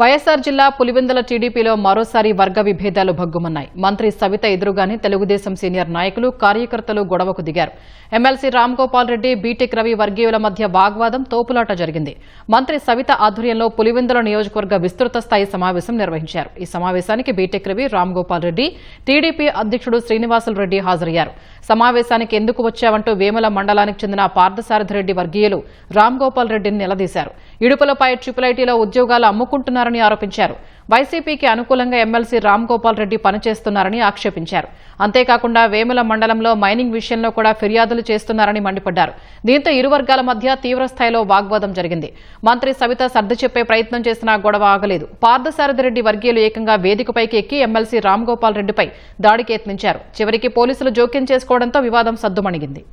వైఎస్సార్ జిల్లా పులివెందుల టీడీపీలో మరోసారి వర్గ విభేదాలు భగ్గుమన్నాయి. మంత్రి సవిత ఎదురుగానే తెలుగుదేశం సీనియర్ నాయకులు కార్యకర్తలు గొడవకు దిగారు. ఎమ్మెల్సీ రామ్ గోపాల్ రెడ్డి బీటెక్ రవి వర్గీయుల మధ్య వాగ్వాదం తోపులాట జరిగింది. మంత్రి సవిత ఆధ్వర్యంలో పులివెందుల నియోజకవర్గ విస్తృత స్థాయి సమావేశం నిర్వహించారు. ఈ సమావేశానికి బీటెక్ రవి రామ్ గోపాల్ రెడ్డి టీడీపీ అధ్యక్షుడు శ్రీనివాసులు రెడ్డి హాజరయ్యారు. సమావేశానికి ఎందుకు వచ్చావంటూ వేముల మండలానికి చెందిన పార్థసారథిరెడ్డి వర్గీయులు రామ్ గోపాల్ రెడ్డిని నిలదీశారు. ఇడుపులపై ట్రిపుల్ ఐటీలో ఉద్యోగాలు అమ్ముకుంటున్నారని ఆరోపించారు. వైసీపీకి అనుకూలంగా ఎమ్మెల్సీ రామ్ గోపాల్ రెడ్డి పనిచేస్తున్నారని ఆక్షేపించారు. అంతేకాకుండా వేముల మండలంలో మైనింగ్ విషయంలో కూడా ఫిర్యాదులు చేస్తున్నారని మండిపడ్డారు. దీంతో ఇరు వర్గాల మధ్య తీవ్రస్థాయిలో వాగ్వాదం జరిగింది. మంత్రి సవిత సర్ది చెప్పే ప్రయత్నం చేసినా గొడవ ఆగలేదు. పార్థసారథిరెడ్డి వర్గీయులు ఏకంగా వేదికపైకి ఎక్కి ఎమ్మెల్సీ రామ్ గోపాల్ రెడ్డిపై దాడికి యత్నించారు చివరికి పోలీసులు జోక్యం చేసుకోవడంతో వివాదం సద్దుమణిగింది.